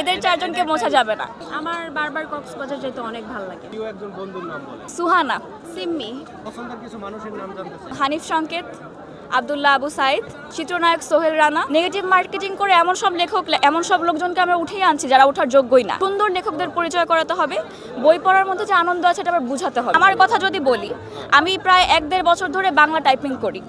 এদের চারজনকে মোছা যাবে না। আমার বারবার কক্সবাজার যেতে অনেক ভালো লাগে। কেউ একজন বন্ধুর নাম বলে। সুহানা সিম্মি পছন্দের কিছু মানুষের নাম জানতে চাই। হানিফ সংকেত আব্দুল্লাহ আবু সাইদ চিত্রনায়ক সোহেল রানা। নেগেটিভ মার্কেটিং করে এমন সব লেখক এমন সব লোকজনকে আমরা উঠিয়ে আনছি যারা ওঠার যোগ্যই না। সুন্দর লেখকদের পরিচয় করাতে হবে। বই পড়ার মধ্যে যে আনন্দ আছে এটা আবার বুঝাতে হবে। আমার কথা যদি বলি আমি প্রায় এক দেড় বছর ধরে বাংলা টাইপিং করি।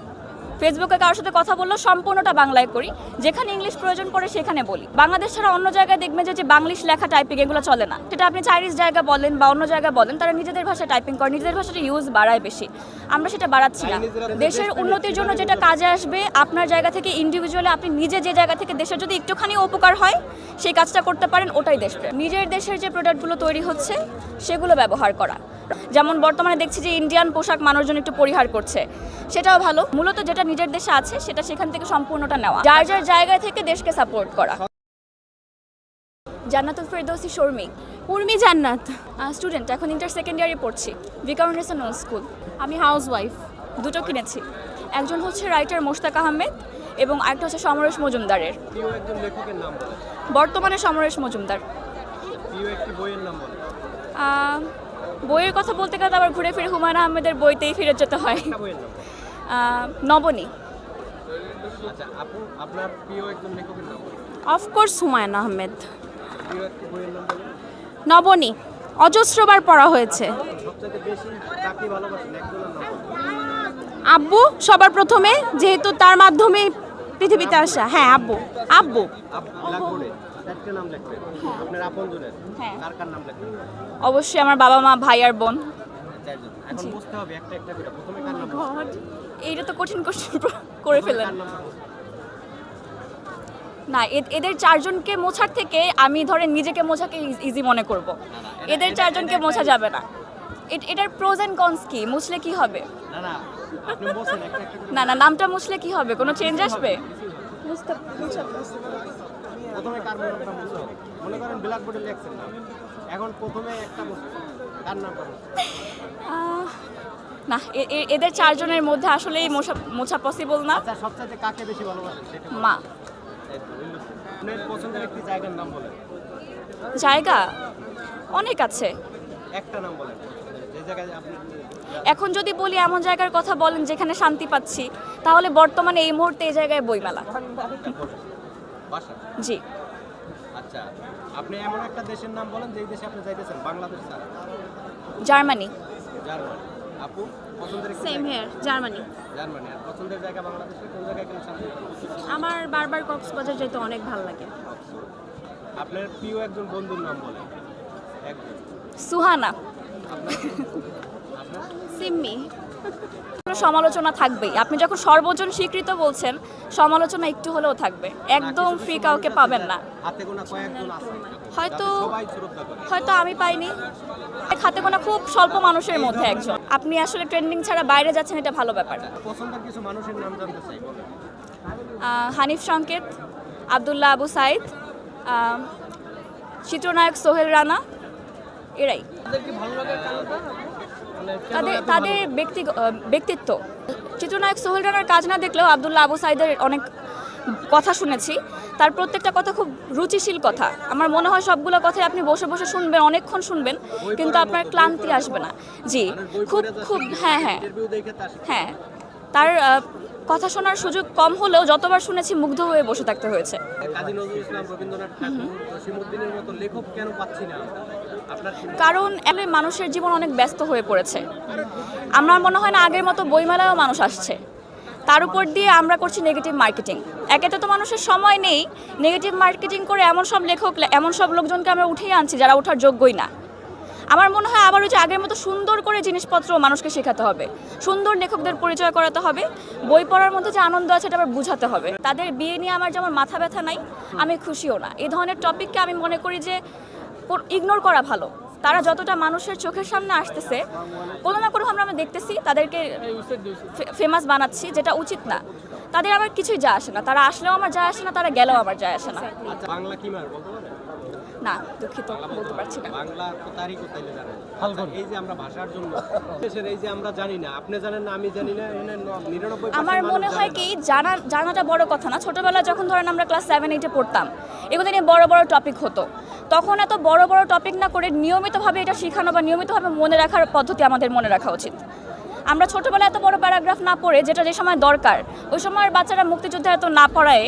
ফেসবুকে কারোর সাথে কথা বললেও সম্পূর্ণটা বাংলায় করি। যেখানে ইংলিশ প্রয়োজন পড়ে সেখানে বলি। বাংলাদেশ ছাড়া অন্য জায়গায় দেখবেন যে বাংলিশ লেখা টাইপিং এগুলো চলে না। সেটা আপনি চাইনিজ জায়গা বলেন বা অন্য জায়গায় বলেন তারা নিজেদের ভাষায় টাইপিং করে। নিজেদের ভাষাটা ইউজ বাড়ায় বেশি। আমরা সেটা বাড়াচ্ছি না। দেশের উন্নতির জন্য যেটা কাজে আসবে আপনার জায়গা থেকে ইন্ডিভিজুয়ালি আপনি নিজে যে জায়গা থেকে দেশের যদি একটুখানি উপকার হয় সেই কাজটা করতে পারেন ওটাই দেশপ্রেম। নিজের দেশের যে প্রোডাক্টগুলো তৈরি হচ্ছে, সেগুলো ব্যবহার করা। যেমন বর্তমানে দেখছি যে ইন্ডিয়ান পোশাক মানুষজন একটু পরিহার করছে, সেটাও ভালো। মূলত যেটা নিজের দেশে আছে, সেটা সেখান থেকে সম্পূর্ণটা নেওয়া। যার যার জায়গা থেকে দেশকে সাপোর্ট করা। জান্নাতুল ফেরদৌসি শর্মী। উর্মি জান্নাত। স্টুডেন্ট এখন ইন্টার সেকেন্ড ইয়ারে পড়ছি। বিকাউন্ডেশন স্কুল আমি হাউস ওয়াইফ দুটো কিনেছি। একজন হচ্ছে রাইটার মোশতাক আহমেদ এবং আরেকটা হচ্ছে সমরেশ মজুমদারের। বর্তমানে সমরেশ মজুমদার। বইয়ের কথা বলতে গেলে আবার ঘুরে ফিরে হুমায়ুন আহমেদের বইতেই ফিরে যেতে হয়। নবনী। আচ্ছা অফকোর্স হুমায়ুন আহমেদ। নবনী। অজস্রবার পড়া হয়েছে। আব্বু সবার প্রথমে যেহেতু তার মাধ্যমে পৃথিবীতে আসা হ্যাঁ আব্বু আব্বু। হ্যাঁ। অবশ্যই আমার বাবা মা ভাই আর বোন। এইটা তো কঠিন কোশ্চেন করে ফেলেন। না এদের চারজনকে মোছার থেকে আমি ধরেন নিজেকে মোছাকে ইজি মনে করব। এদের চারজনকে মোছা যাবে না। এটার প্রোজ অ্যান্ড কনস কি? মুছলে কি হবে? না না আপনি বলছেন একটা একটা না না নামটা মুছলে কি হবে? কোনো চেঞ্জ আসবে? প্রথমে কার নামটা মনে করেন ব্ল্যাকবোর্ডে লিখছেন না। এখন প্রথমে একটা কার নামটা না এদের চারজনের মধ্যে আসলেই মোছা মোছা পসিবল না। আচ্ছা কাকে বেশি ভালোবাসেন? মা। পছন্দের একটি জায়গার নাম বলেন। জায়গা? অনেক আছে। একটা নাম বলেন। এখন যদি বলি এমন জায়গার কথা বলেন যেখানে শান্তি পাচ্ছি তাহলে বর্তমানে এই মুহূর্তে এই জায়গায় বইমেলা। জি। আচ্ছা আপনি এমন একটা দেশের নাম বলেন যেই দেশে আপনি যাইতেছেন বাংলাদেশ জার্মানি। জার্মানি। আপু পছন্দের সেম হেয়ার জার্মানি। জার্মানি। আর পছন্দের জায়গা বাংলাদেশে কোন জায়গায় গেলে শান্তি আমার বারবার কক্সবাজার যেতে অনেক ভালো লাগে। আপনার প্রিয় একজন বন্ধুর নাম বলেন। একজন। সুহানা। সিম্মি। কোনো সমালোচনা থাকবেই। আপনি যখন সর্বজন স্বীকৃত বলছেন, সমালোচনা একটু হলেও থাকবে। একদম ফ্রি কাউকে পাবেন না। হয়তো হয়তো আমি পাইনি। হাতে গোনা খুব স্বল্প মানুষের মধ্যে একজন। আপনি আসলে ট্রেন্ডিং ছাড়া বাইরে যাচ্ছেন, এটা ভালো ব্যাপার। হানিফ সংকেত, আবদুল্লাহ আবু সাইদ চিত্রনায়ক সোহেল রানা এরাই। তাদের তাদের ব্যক্তি ব্যক্তিত্ব। চিত্রনায়ক সোহেল রানার কাজ না দেখলেও আব্দুল্লাহ আবু সাইদের অনেক কথা শুনেছি। তার প্রত্যেকটা কথা খুব রুচিশীল কথা। আমার মনে হয় সবগুলো কথাই আপনি বসে বসে শুনবেন অনেকক্ষণ শুনবেন কিন্তু আপনার ক্লান্তি আসবে না। জি খুব খুব হ্যাঁ হ্যাঁ। হ্যাঁ। তার কথা শোনার সুযোগ কম হলেও যতবার শুনেছি মুগ্ধ হয়ে বসে থাকতে হয়েছে। কাজী নজরুল ইসলাম রবীন্দ্রনাথ ঠাকুর মতো লেখক কেন পাচ্ছি না কারণ মানুষের জীবন অনেক ব্যস্ত হয়ে পড়েছে। আমার মনে হয় না আগের মতো বইমেলায়ও মানুষ আসছে। তার উপর দিয়ে আমরা করছি নেগেটিভ মার্কেটিং একেতে তো মানুষের সময় নেই। নেগেটিভ মার্কেটিং করে এমন সব লেখক, এমন সব লোকজনকে আমরা উঠিয়ে আনছি যারা ওঠার যোগ্যই না। আমার মনে হয় আবার ওই যে আগের মতো সুন্দর করে জিনিসপত্র মানুষকে শেখাতে হবে। সুন্দর লেখকদের পরিচয় করাতে হবে। বই পড়ার মধ্যে যে আনন্দ আছে এটা আবার বুঝাতে হবে। তাদের বিয়ে নিয়ে আমার যেমন মাথা ব্যথা নাই, আমি খুশিও না। এই ধরনের টপিককে আমি মনে করি যে ইগনোর করা ভালো। তারা যতটা মানুষের চোখের সামনে আসতেছে, কোনো না কোনো আমরা দেখতেছি, তাদেরকে ফেমাস বানাচ্ছি, যেটা উচিত না। তাদের আবার কিছুই যা আসে না। তারা আসলেও আমার যা আসে না, তারা গেলেও আমার যায় আসে না। না দুঃখিত বলতে পারছি না। বাংলা তো তারই কোথায় জানেন? এই যে আমরা ভাষার জন্য দেশের এই যে আমরা জানি না আপনি জানেন না আমি জানি না এখানে ন- নিরানব্বই আমার মনে হয় কি জানা জানাটা বড় কথা না। ছোটবেলায় যখন ধরেন আমরা ক্লাস সেভেন এইটে পড়তাম এগুলো নিয়ে বড় বড় টপিক হতো। তখন এত বড় বড় টপিক না করে নিয়মিতভাবে এটা শেখানো বা নিয়মিতভাবে মনে রাখার পদ্ধতি আমাদের মনে রাখা উচিত। আমরা ছোটবেলায় এত বড় প্যারাগ্রাফ না পড়ে, যেটা যে সময় দরকার, ওই সময়ের বাচ্চারা মুক্তিযুদ্ধে এত না পড়ায়,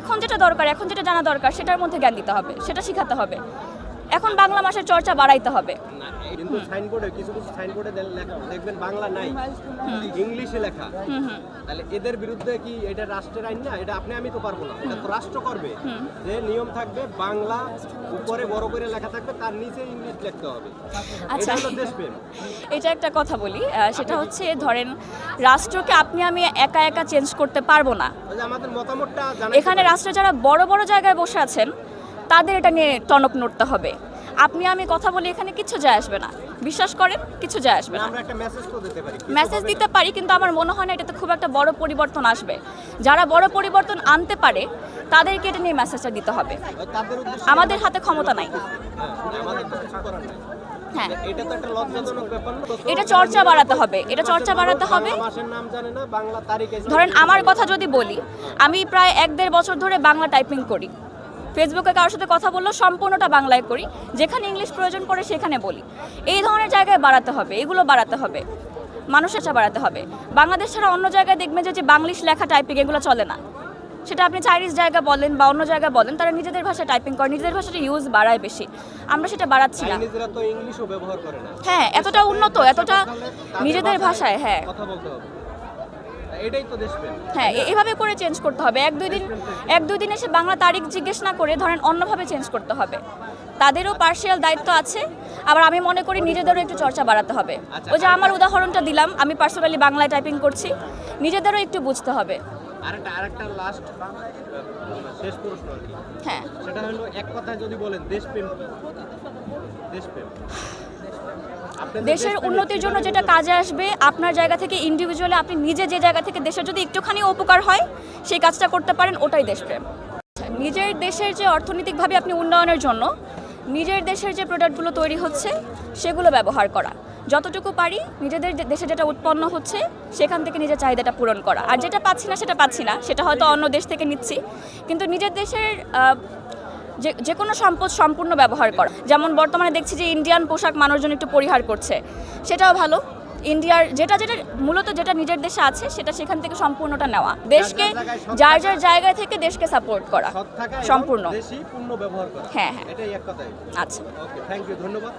এখন যেটা দরকার, এখন যেটা জানা দরকার, সেটার মধ্যে জ্ঞান দিতে হবে, সেটা শেখাতে হবে। এখন বাংলা মাসের চর্চা বাড়াইতে হবে। কিন্তু সাইনবোর্ডে কিছু কিছু সাইনবোর্ডে দেখবেন বাংলা নাই ইংলিশে লেখা। তাহলে এদের বিরুদ্ধে কি এটা রাষ্ট্রের আইন না? এটা আপনি আমি তো পারব না। এটা তো রাষ্ট্র করবে। যে নিয়ম থাকবে বাংলা উপরে বড় করে লেখা থাকবে তার নিচে ইংলিশ লিখতে হবে। আচ্ছা। এটা একটা কথা বলি সেটা হচ্ছে ধরেন রাষ্ট্রকে আপনি আমি একা একা চেঞ্জ করতে পারব না। আমাদের মতামতটা এখানে রাষ্ট্রে যারা বড় বড় জায়গায় বসে আছেন তাদের এটা নিয়ে টনক নড়তে হবে। আপনি আমি কথা বলি এখানে কিছু যায় আসবে না। বিশ্বাস করেন কিছু যায় আসবে না। মেসেজ দিতে পারি কিন্তু আমার মনে হয় না এটাতে খুব একটা বড় পরিবর্তন আসবে। যারা বড় পরিবর্তন আনতে পারে তাদেরকে এটা নিয়ে মেসেজটা দিতে হবে। আমাদের হাতে ক্ষমতা নাই। হ্যাঁ, হ্যাঁ। এটা চর্চা বাড়াতে হবে এটা চর্চা বাড়াতে হবে। ধরেন আমার কথা যদি বলি আমি প্রায় এক দেড় বছর ধরে বাংলা টাইপিং করি। ফেসবুকে কারোর সাথে কথা বললেও সম্পূর্ণটা বাংলায় করি। যেখানে ইংলিশ প্রয়োজন পড়ে সেখানে বলি। এই ধরনের জায়গায় বাড়াতে হবে এগুলো বাড়াতে হবে। মানুষের চা বাড়াতে হবে। বাংলাদেশ ছাড়া অন্য জায়গায় দেখবেন যে বাংলিশ লেখা টাইপিং এগুলো চলে না। সেটা আপনি চাইনিজ জায়গা বলেন বা অন্য জায়গায় বলেন তারা নিজেদের ভাষায় টাইপিং করে নিজেদের ভাষাটা ইউজ বাড়ায় বেশি। আমরা সেটা বাড়াচ্ছি না। হ্যাঁ এতটা উন্নত এতটা নিজেদের ভাষায় হ্যাঁ। এটাই তো দেশপ্রেম হ্যাঁ এভাবে করে চেঞ্জ করতে হবে। এক দুই দিন এক দুই দিন এসে বাংলা তারিখ জিজ্ঞেস না করে ধরেন অন্যভাবে চেঞ্জ করতে হবে। তাদেরও পার্শিয়াল দায়িত্ব আছে। আবার আমি মনে করি নিজেদেরও একটু চর্চা বাড়াতে হবে। ওই যে আমার উদাহরণটা দিলাম আমি পার্সোনালি বাংলায় টাইপিং করছি। নিজেদেরও একটু বুঝতে হবে। আরেকটা আরেকটা লাস্ট শেষ প্রশ্ন আর কি। হ্যাঁ। সেটা হলো এক কথায় যদি বলেন দেশপ্রেম দেশপ্রেম দেশের উন্নতির জন্য যেটা কাজে আসবে আপনার জায়গা থেকে ইন্ডিভিজুয়ালি আপনি নিজে যে জায়গা থেকে দেশের যদি একটুখানি উপকার হয় সেই কাজটা করতে পারেন ওটাই দেশপ্রেম। নিজের দেশের যে অর্থনৈতিকভাবে আপনি উন্নয়নের জন্য নিজের দেশের যে প্রোডাক্টগুলো তৈরি হচ্ছে সেগুলো ব্যবহার করা। যতটুকু পারি নিজেদের দেশে যেটা উৎপন্ন হচ্ছে সেখান থেকে নিজের চাহিদাটা পূরণ করা। আর যেটা পাচ্ছি না সেটা পাচ্ছি না সেটা হয়তো অন্য দেশ থেকে নিচ্ছি। কিন্তু নিজের দেশের যে যে কোনো সম্পদ সম্পূর্ণ ব্যবহার করা। যেমন বর্তমানে দেখছি যে ইন্ডিয়ান পোশাক মানুষজন একটু পরিহার করছে। সেটাও ভালো। ইন্ডিয়ার যেটা যেটা মূলত যেটা নিজের দেশে আছে সেটা সেখান থেকে সম্পূর্ণটা নেওয়া। দেশকে যার যার জায়গা থেকে দেশকে সাপোর্ট করা। সম্পূর্ণ। হ্যাঁ, হ্যাঁ। আচ্ছা। ধন্যবাদ।